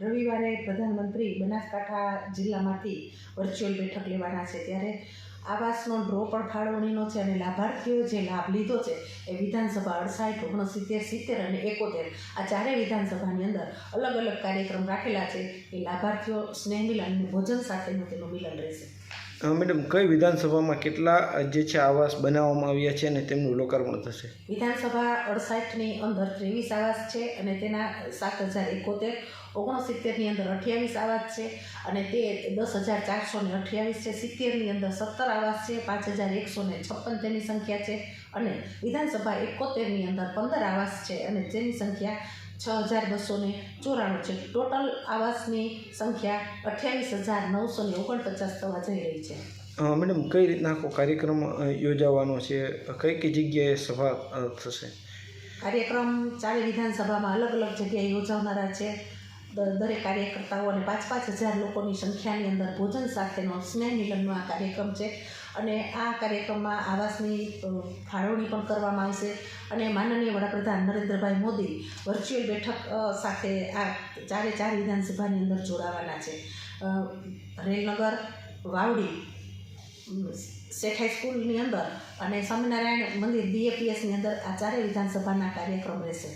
રવિવારે પ્રધાનમંત્રી બનાસકાંઠા જિલ્લામાંથી વર્ચ્યુઅલ બેઠક લેવાના છે. ત્યારે આવાસનો ડ્રો પણ ફાળવણીનો છે અને લાભાર્થીઓએ જે લાભ લીધો છે એ વિધાનસભા અડસાઠ, ઓગણસિત્તેર, સિત્તેર અને એકોતેર આ ચારેય વિધાનસભાની અંદર અલગ અલગ કાર્યક્રમ રાખેલા છે. એ લાભાર્થીઓ સ્નેહ મિલન ભોજન સાથેનું તેનું મિલન રહેશે. મેડમ, કઈ વિધાનસભામાં કેટલા જે છે આવાસ બનાવવામાં આવ્યા છે અને તેમનું લોકાર્પણ થશે? વિધાનસભા અડસાઠની અંદર ત્રેવીસ આવાસ છે અને તેના સાત હજાર એકોતેર, ઓગણસિત્તેરની અંદર અઠ્યાવીસ આવાસ છે અને તે દસ હજાર ચારસો ને અઠ્યાવીસ છે. સિત્તેરની અંદર સત્તર આવાસ છે, પાંચ હજાર એકસો ને છપ્પન તેની સંખ્યા છે અને વિધાનસભા એકોતેરની અંદર પંદર આવાસ છે અને તેની સંખ્યા છ હજાર બસો ને ચોરાણું છે. ટોટલ આવાસની સંખ્યા અઠ્યાવીસ હજાર નવસો ને ઓગણપચાસ થવા જઈ રહી છે. મેડમ કઈ રીતના આખો કાર્યક્રમ યોજાવાનો છે? કઈ કઈ જગ્યાએ સભા થશે? કાર્યક્રમ ચારે વિધાનસભામાં અલગ અલગ જગ્યાએ યોજાનારા છે. દરેક કાર્યકર્તાઓને પાંચ પાંચ હજાર લોકોની સંખ્યાની અંદર ભોજન સાથેનો સ્નેહ મિલનનો આ કાર્યક્રમ છે. અને આ કાર્યક્રમમાં આવાસની ફાળવણી પણ કરવામાં આવશે. અને માનનીય વડાપ્રધાન નરેન્દ્રભાઈ મોદી વર્ચ્યુઅલ બેઠક સાથે આ ચારે ચાર વિધાનસભાની અંદર જોડાવાના છે. રેલનગર, વાવડી શેઠ હાઈસ્કૂલની અંદર અને સ્વામિનારાયણ મંદિર બીએપીએસની અંદર આ ચારે વિધાનસભાના કાર્યક્રમ રહેશે.